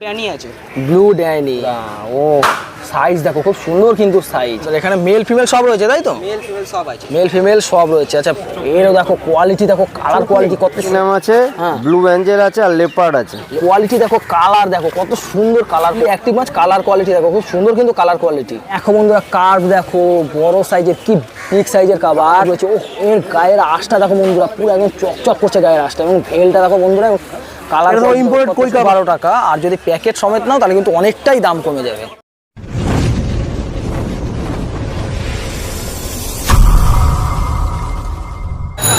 প্যানি আছে। Blue Danny ও size দেখো খুব সুন্দর কিন্তু সাইজ এখানে মেল ফিমেল সব রয়েছে তাই তো? মেল ফিমেল সব আছে। মেল ফিমেল সব রয়েছে। আচ্ছা এরও দেখো কোয়ালিটি দেখো কালার কোয়ালিটি কত নাম আছে? হ্যাঁ। ব্লু অ্যাঞ্জেল আছে আর লেপার্ড আছে। কোয়ালিটি দেখো কালার দেখো কত সুন্দর কালার অ্যাক্টিভ মাছ কালার কোয়ালিটি দেখো খুব সুন্দর কিন্তু কালার কোয়ালিটি এখন বন্ধুরা কার্ভ দেখো বড় সাইজের কি বিগ সাইজের কাবার রয়েছে। ও এর গায়ের আঁশটা দেখো বন্ধুরা পুরো একদম চকচক করছে গায়ের আঁশটা এবং ভেলটা দেখো বন্ধুরা কালার এটা তো imported কই বারো টাকা আর যদি প্যাকেট সমেত নাও তাহলে কিন্তু অনেকটাই দাম কমে যাবে।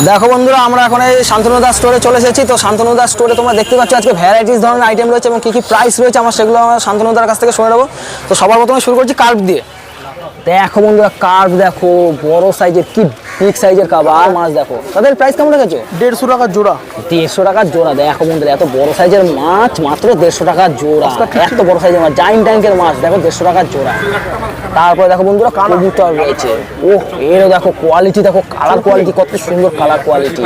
দেখো বন্ধুরা আমরা এখন এই শান্তনুদা স্টোরে চলে এসেছি। তো শান্তনুদা স্টোরে তোমরা দেখতে পাচ্ছ আজকে ভ্যারাইটিস ধরনের আইটেম রয়েছে এবং কী কী প্রাইস রয়েছে আমার সেগুলো আমরা শান্তনুদার কাছ থেকে শুনে নেব। তো সবার প্রথমে শুরু করছি কার্ভ দিয়ে। দেখো বন্ধুরা কার্ভ দেখো বড় সাইজের কি বিগ সাইজের কাবার মাছ দেখো। তাদের প্রাইস কেমন রেখেছো? দেড়শো টাকা জোড়া। দেড়শো টাকার জোড়া দেখো বন্ধুরা এত বড় সাইজের মাছ মাত্র দেড়শো টাকার জোড়া। এত বড় সাইজের মাছ জাইন ট্যাঙ্কের মাছ দেখো দেড়শো টাকার জোড়া। তারপরে দেখো বন্ধুরা কবুতর রয়েছে। ও এরও দেখো কোয়ালিটি দেখো কালার কোয়ালিটি কত সুন্দর কালার কোয়ালিটি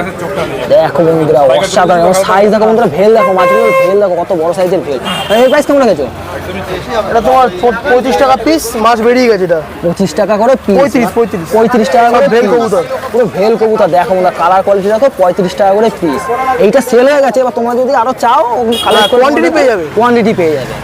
দেখো বন্ধুরা অসাধারণ। এবং সাইজ দেখো বন্ধুরা ভেল দেখো মাছগুলোর ভেল দেখো কত বড় সাইজের ভেল। এর প্রাইস কেমন রেখেছো? এটা তোমার প- পঁয়ত্রিশ টাকা পিস মাছ বেরিয়ে গেছে এটা। পঁচিশ টাকা করে পঁয়ত্রিশ, পঁয়ত্রিশ। পঁয়ত্রিশ টাকা করে ভেল piece। কবুতর। পুরো ভেল কবুতর দেখো না কালার কোয়ালিটি দেখো পঁয়ত্রিশ টাকা করে পিস এইটা সেল হয়ে গেছে এবার তোমরা যদি আরও চাও কালার কোয়ান্টিটি পেয়ে যাবে। কোয়ান্টিটি পেয়ে যাবে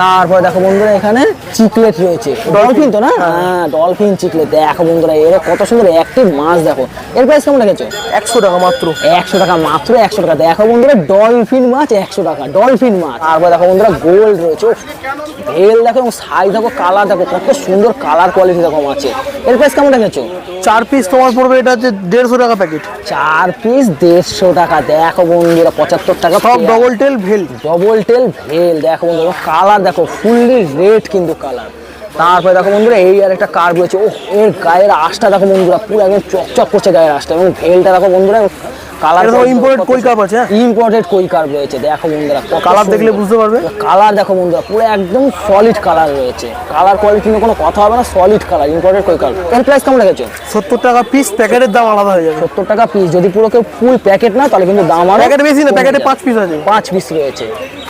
তারপরে দেখো বন্ধুরা এখানে চিকলেট রয়েছে। ডলফিন তো না? হ্যাঁ। ডলফিন চিকলেট দেখো বন্ধুরা এর কত সুন্দর অ্যাক্টিভ মাছ দেখো। এর প্রাইস কেমন রেখেছো? একশো টাকা মাত্র। একশো টাকা মাত্র একশো টাকা। দেখো বন্ধুরা ডলফিন মাছ একশো টাকা ডলফিন মাছ। তারপর দেখো বন্ধুরা গোল্ড রয়েছে ভেল দেখো এবং সাইজ দেখো কালার দেখো কত সুন্দর কালার কোয়ালিটি দেখো মাছের এর প্রাইস কেমন রেখেছো? চার পিস তোমার পড়বে এটা হচ্ছে দেড়শো টাকা প্যাকেট চার পিস দেড়শো টাকা। দেখো বন্ধুরা পঁচাত্তর টাকা সব double tail veil double tail veil দেখো বন্ধুরা কালার দেখো ফুললি রেড কিন্তু কালার তারপরে দেখো বন্ধুরা, এই আর একটা কার্ভ রয়েছে। ও এর গায়ের আশটা দেখো বন্ধুরা, পুরো একদম চকচক করছে গায়ের আশটা এবং ভেলটা দেখো বন্ধুরা কালার imported কই কাপ আছে, হ্যাঁ? ইম্পোর্টেড কই কার্ভ রয়েছে দেখো বন্ধুরা কালার দেখলে বুঝতে পারবে? কালার দেখো বন্ধুরা পুরো একদম সলিড কালার রয়েছে। কালার কোয়ালিটি নিয়ে কোনো কথা হবে না সলিড কালার ইম্পোর্টেড কই এর প্রাইস কেমন রেখেছো? সত্তর টাকা পিস প্যাকেটের দাম আলাদা হয়ে যাবে। সত্তর টাকা পিস যদি পুরো কেউ ফুল প্যাকেট না তাহলে কিন্তু দাম প্যাকেট বেশি না প্যাকেটে পাঁচ পিস আছে। পাঁচ পিস রয়েছে।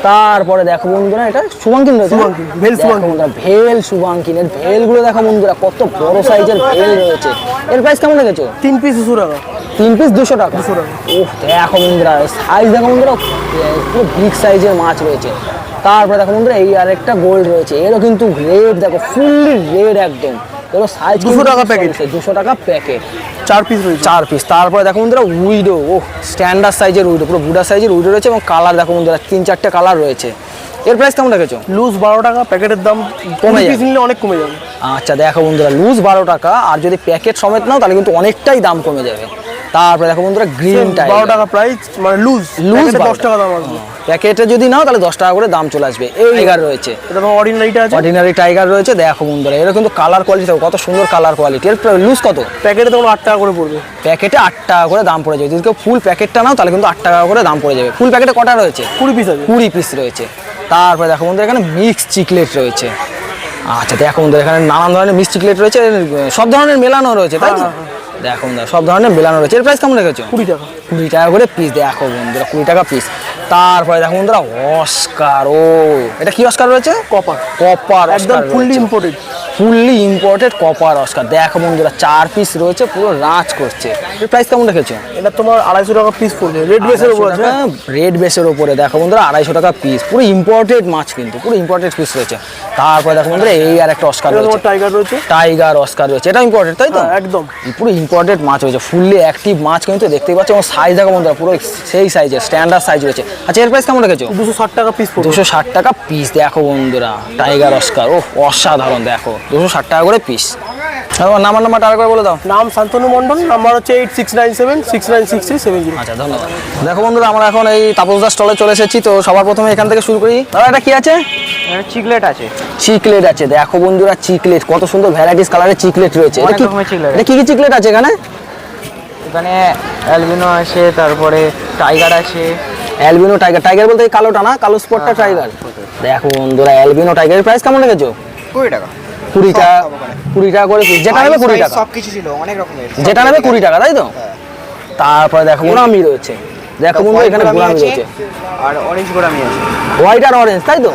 তারপরে দেখো বন্ধুরা এটা শুভাঙ্কিন রয়েছে? ভেল দেখো শুভাঙ্কিন। ভেল শুভাঙ্কিনের ভেলগুলো দেখো বন্ধুরা কত বড় সাইজের ভেল রয়েছে। এর প্রাইস কেমন রেখেছো? তিন পিস দুশো টাকা। তিন পিস দুশো টাকা। দুশো টাকা। ওহ দেখো বন্ধুরা সাইজ দেখো বন্ধুরা পুরো বিগ সাইজের মাছ রয়েছে। তারপরে দেখো বন্ধুরা এই আরেকটা গোল্ড রয়েছে। এরও কিন্তু রেড দেখো ফুললি রেড একদম। এরও সাইজ 200 টাকা packet। দুশো টাকা প্যাকেট চার পিস রয়েছে। চার পিস তারপরে দেখো বন্ধুরা উইডো ও স্ট্যান্ডার্ড সাইজের উইডো পুরো বুড়া সাইজের উইডো রয়েছে এবং কালার দেখো বন্ধুরা তিন চারটে কালার রয়েছে। এর প্রাইস কেমন রেখেছো? লুজ বারো টাকা প্যাকেটের দাম কমে পিস নিলে অনেক কমে যাবে। আচ্ছা দেখো বন্ধুরা লুজ বারো টাকা আর যদি প্যাকেট সমেত নাও তাহলে কিন্তু অনেকটাই দাম কমে যাবে। তারপরে দেখো বন্ধুরা গ্রিন বারো টাকা প্রাইস মানে লুজ লুজ দশ টাকা দাম আসবে। প্যাকেটে যদি নাও তাহলে দশ টাকা করে দাম চলে আসবে। এই টাইগার রয়েছে। এটা তোমার অর্ডিনারিটা আছে? অর্ডিনারি টাইগার রয়েছে দেখো বন্ধুরা এর কিন্তু কালার কোয়ালিটি দেখো কত সুন্দর কালার কোয়ালিটি এর লুজ কত? প্যাকেটে তোমার আট টাকা করে পড়বে। প্যাকেটে আট টাকা করে দাম পড়ে যাবে। যদি কেউ ফুল প্যাকেটটা নাও তাহলে কিন্তু আট টাকা করে দাম পড়ে যাবে। ফুল প্যাকেটে কটা রয়েছে? কুড়ি পিস আছে। কুড়ি পিস রয়েছে। তারপরে দেখো বন্ধুরা এখানে মিক্স চিকলেট রয়েছে। আচ্ছা দেখো বন্ধুরা এখানে নানান ধরনের মিক্স চিকলেট রয়েছে সব ধরনের মেলানো রয়েছে তাই তো? হ্যাঁ, দেখো সব ধরনের মেলানো রয়েছে। এর প্রাইস কেমন রেখেছো? কুড়ি টাকা। কুড়ি টাকা করে পিস দেখো বন্ধুরা কুড়ি টাকা পিস তারপরে দেখো বন্ধুরা অস্কার ও এটা কি অস্কার রয়েছে? কপার কপার একদম fully imported fully imported copper oscar দেখো বন্ধুরা চার পিস রয়েছে পুরো রাজ করছে। এর প্রাইস কেমন রেখেছো? এটা তোমার আড়াইশো টাকা পিস পড়বে। রেড বেসের উপর হ্যাঁ? রেড বেসের উপরে। দেখো বন্ধুরা আড়াইশো টাকা পিস পুরো ইম্পোর্টেড মাছ কিন্তু পুরো ইম্পোর্টেড পিস রয়েছে। তারপরে দেখো বন্ধুরা এই আর একটা অস্কার রয়েছে। টাইগার রয়েছে। টাইগার অস্কার রয়েছে। এটা ইম্পোর্টেড তাই তো? হ্যাঁ, একদম। পুরো ইম্পোর্টেড মাছ রয়েছে ফুললি অ্যাক্টিভ মাছ কিন্তু দেখতেই পাচ্ছ এবং সাইজ দেখো বন্ধুরা পুরো সেই সাইজের স্ট্যান্ডার্ড সাইজ রয়েছে। আচ্ছা এর প্রাইস কেমন রেখেছো? দুশো ষাট টাকা পিস দুশো ষাট টাকা পিস দেখো বন্ধুরা টাইগার অস্কার ও অসাধারণ দেখো। দুশো ষাট টাকা করে পিস নাম্বার নাম্বার টাকা করে বলে দাও। নাম শান্তনু মন্ডল নাম্বার হচ্ছে eight six nine seven six nine six three seven zero আচ্ছা ধন্যবাদ। দেখো বন্ধুরা আমরা এখন এই তাপসদার স্টলে চলে এসেছি তো সবার প্রথমে এখান থেকে শুরু করি। দাদা এটা কি আছে? চিকলেট আছে। চিকলেট আছে। দেখো বন্ধুরা চিকলেট কত সুন্দর ভ্যারাইটিস কালারের চিকলেট রয়েছে। এটা কি এটা কি কি চিকলেট আছে এখানে? এখানে অ্যালবিনো আছে তারপরে টাইগার আছে। অ্যালবিনো টাইগার টাইগার বলতে কালোটা না কালো স্পটটা টাইগার দেখো বন্ধুরা অ্যালবিনো টাইগারের প্রাইস কেমন রেখেছো? কুড়ি টাকা। কুড়ি টাকা কুড়ি টাকা করে। যেটা নেবে কুড়ি টাকা। সব কিছু ছিল অনেক রকমের। যেটা নেবে কুড়ি টাকা তাই তো? তারপরে দেখো মোনামি রয়েছে। দেখো বন্ধু এখানে গোলামি রয়েছে। আর অরেঞ্জ গোলামি আছে। হোয়াইট আর অরেঞ্জ তাই তো?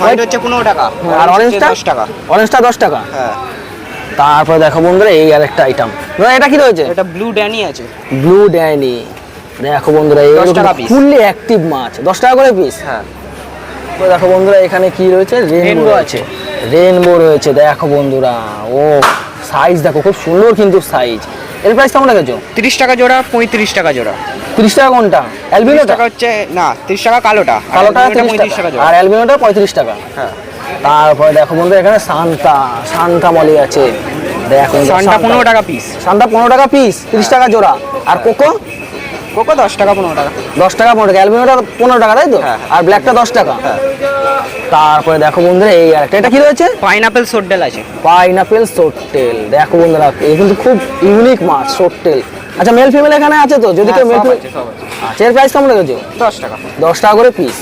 হোয়াইট হচ্ছে পনেরো টাকা আর অরেঞ্জটা দশ টাকা। অরেঞ্জটা দশ টাকা? হ্যাঁ। তারপরে দেখো বন্ধুরা এই আরেকটা আইটেম এটা কি রয়েছে? এটা ব্লু ড্যানি আছে। ব্লু ড্যানি দেখো বন্ধুরা piece। ফুললি অ্যাক্টিভ মাছ। দশ টাকা করে পিস হ্যাঁ। দেখো বন্ধুরা এখানে কি রয়েছে? রেনবো আছে। রেনবো রয়েছে দেখো বন্ধুরা। ও সাইজ দেখো খুব সুন্দর কিন্তু সাইজ এর প্রাইস কেমন রেখেছো? তিরিশ টাকা জোড়া পঁয়ত্রিশ টাকা জোড়া। তিরিশ টাকা কোনটা? তিরিশ অ্যালবিনোটা টাকা হচ্ছে না তিরিশ টাকা কালোটা। কালোটা পঁয়ত্রিশ টাকা। আর অ্যালবিনোটা পঁয়ত্রিশ টাকা। হ্যাঁ। তারপরে দেখো বন্ধু এখানে সান্তা সান্তা মলি আছে। দেখো সানটা পনেরো টাকা পিস সান্তা পনেরো টাকা পিস তিরিশ টাকা জোড়া। আর কোকো কোকো দশ টাকা পনেরো টাকা। দশ টাকা পনেরো টাকা। অ্যালবিনোটা পনেরো টাকা তাই তো? হ্যাঁ। আর ব্ল্যাকটা দশ টাকা। তারপরে দেখো বন্ধুরা এই আরেকটা এটা কি রয়েছে? পাইনাপেল সোড্ডেল আছে। পাইনাপেল সোটটেল দেখো বন্ধুরা এই কিন্তু খুব ইউনিক মাছ সোটটেল আচ্ছা মেল ফিমেল এখানে আছে তো? যদি হ্যাঁ, কেউ মেল ফিমেল আছে, সব আছে। আচ্ছা এর প্রাইস কেমন রেখেছো? দশ টাকা। দশ টাকা করে পিস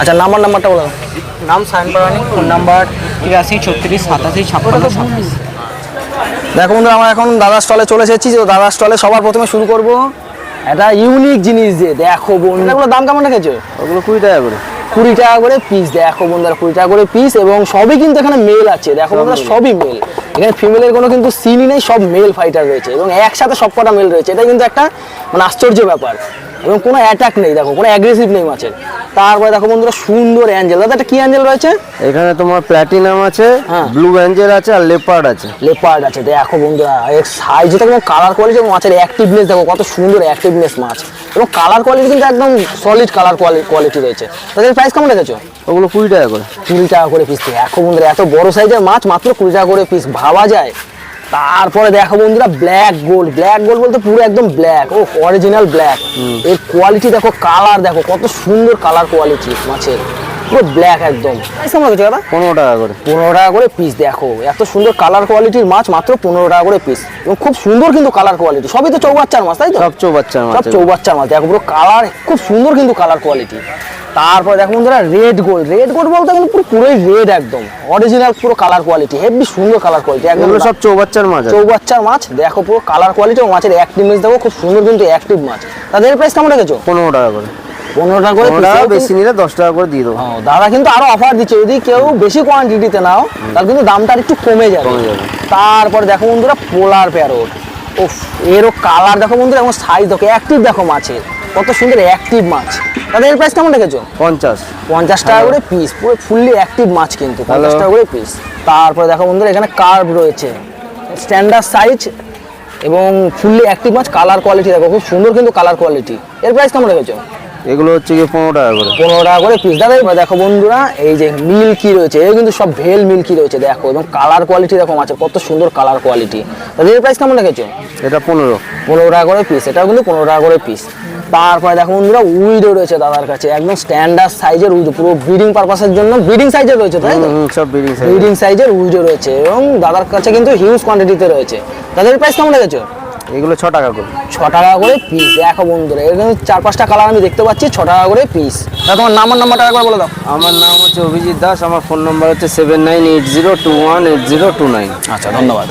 আচ্ছা নাম্বার নাম্বারটা বলো। নাম সায়ন পারানি ফোন নাম্বার তিরাশি ছত্রিশ সাতাশি ছাপ্পান্ন ছাব্বিশ দেখো বন্ধুরা আমরা এখন দাদার স্টলে চলে এসেছি। তো দাদার স্টলে সবার প্রথমে শুরু করব। একটা ইউনিক জিনিস দিয়ে দেখো বন্ধু। এগুলো দাম কেমন রেখেছো? ওগুলো কুড়ি টাকা করে। কুড়ি টাকা করে পিস দেখো বন্ধুরা কুড়ি টাকা করে পিস এবং সবই কিন্তু এখানে মেল আছে। দেখো বন্ধুরা সবই মেল এখানে ফিমেলের কোনো কিন্তু সিনই নেই সব মেল ফাইটার রয়েছে এবং একসাথে সব কটা মেল রয়েছে। এটা কিন্তু একটা মানে আশ্চর্য ব্যাপার। এবং কোনো অ্যাটাক নেই দেখো কোনো অ্যাগ্রেসিভ নেই মাছের। তারপরে দেখো বন্ধুরা সুন্দর অ্যাঞ্জেল। দাদা এটা কি অ্যাঞ্জেল রয়েছে? এখানে তোমার প্ল্যাটিনাম আছে। ব্লু অ্যাঞ্জেল আছে আর লেপার্ড আছে। লেপার্ড আছে দেখো বন্ধুরা এর সাইজ দেখো কালার কোয়ালিটি এবং মাছের অ্যাক্টিভনেস দেখো কত সুন্দর অ্যাক্টিভনেস মাছ। এবং কালার কোয়ালিটি কিন্তু একদম সলিড কালার কোয়ালিটি রয়েছে। তাদের প্রাইস কেমন রেখেছো? ওগুলো কুড়ি টাকা করে। কুড়ি টাকা করে পিস দেখো বন্ধুরা এত বড় সাইজের মাছ মাত্র কুড়ি টাকা করে পিস ভাবা যায়। তারপরে দেখো বন্ধুরা ব্ল্যাক গোল্ড ব্ল্যাক গোল্ড বলতে পুরো একদম ব্ল্যাক ও অরিজিনাল ব্ল্যাক এর কোয়ালিটি দেখো কালার দেখো কত সুন্দর কালার কোয়ালিটি মাছের। পুরো ব্ল্যাক একদম। দাদা পনেরো টাকা করে। পনেরো টাকা করে পিস দেখো। এত সুন্দর কালার কোয়ালিটির মাছ মাত্র পনেরো টাকা করে পিস এবং খুব সুন্দর কিন্তু কালার কোয়ালিটি সবই তো চৌবাচ্চার মাছ তাই তো? সব চৌবাচ্চার মাছ সব। চৌবাচ্চার মাছ। দেখো পুরো কালার খুব সুন্দর কিন্তু কালার কোয়ালিটি তারপরে দেখো বন্ধুরা রেড গোল্ড রেড গোল্ড বলতে কিন্তু পুরো পুরোই রেড একদম। অরিজিনাল পুরো কালার কোয়ালিটি হেভি সুন্দর কালার কোয়ালিটি একদম সব চৌবাচ্চার মাছ চৌবাচ্চার মাছ দেখো পুরো কালার কোয়ালিটি ও মাছের অ্যাক্টিভনেস দেখো খুব সুন্দর কিন্তু অ্যাক্টিভ মাছ। তাদের প্রাইস কেমন রেখেছো? পনেরো টাকা করে। পনেরো টাকা করে বেশি নিলে দশ টাকা করে দিয়ে দেবো। দাদা কিন্তু আরও অফার দিচ্ছে যদি কেউ বেশি কোয়ান্টিটিতে নাও তাহলে কিন্তু দামটা আর একটু কমে যাবে। তারপরে দেখো বন্ধুরা পোলার প্যারোট ও এরও কালার দেখো বন্ধুরা এবং সাইজ দেখো অ্যাক্টিভ দেখো মাছের। কত সুন্দর অ্যাক্টিভ মাছ। দাদা এর প্রাইস কেমন রেখেছো? পঞ্চাশ। পঞ্চাশ টাকা করে পিস পুরো ফুললি অ্যাক্টিভ মাছ কিন্তু পঞ্চাশ টাকা করে পিস তারপরে দেখো বন্ধুরা এখানে কার্ভ রয়েছে। স্ট্যান্ডার্ড সাইজ এবং ফুললি অ্যাক্টিভ মাছ কালার কোয়ালিটি দেখো খুব সুন্দর কিন্তু কালার কোয়ালিটি এর প্রাইস কেমন রেখেছো? এগুলো হচ্ছে গিয়ে পনেরো টাকা করে। পনেরো টাকা করে পিস দাদা এবার দেখো বন্ধুরা এই যে মিল্কি রয়েছে এই কিন্তু সব ভেল মিল্কি রয়েছে দেখো এবং কালার কোয়ালিটি দেখো মাছের কত সুন্দর কালার কোয়ালিটি তাদের এর প্রাইস কেমন রেখেছো? এটা পনেরো। পনেরো টাকা করে পিস এটাও কিন্তু পনেরো টাকা করে পিস তারপরে দেখো বন্ধুরা উইডো রয়েছে দাদার কাছে একদম স্ট্যান্ডার্ড সাইজের উইডো পুরো ব্রিডিং পারপাসের জন্য ব্রিডিং সাইজের রয়েছে তাই তো? সব বিল্ডিং সাইজ ব্রিডিং সাইজের উইডো রয়েছে এবং দাদার কাছে কিন্তু হিউজ কোয়ান্টিটিতে রয়েছে। তাদের প্রাইস কেমন রেখেছো? এগুলো ছ টাকা করে। ছ টাকা করে পিস দেখো বন্ধুরা এরকম চার পাঁচটা কালার আমি দেখতে পাচ্ছি ছ টাকা করে পিস তোমার নাম্বার নাম্বারটা একবার বলে দাও। আমার নাম হচ্ছে অভিজিৎ দাস আমার ফোন নম্বর হচ্ছে seven nine eight zero two one eight zero two nine আচ্ছা ধন্যবাদ।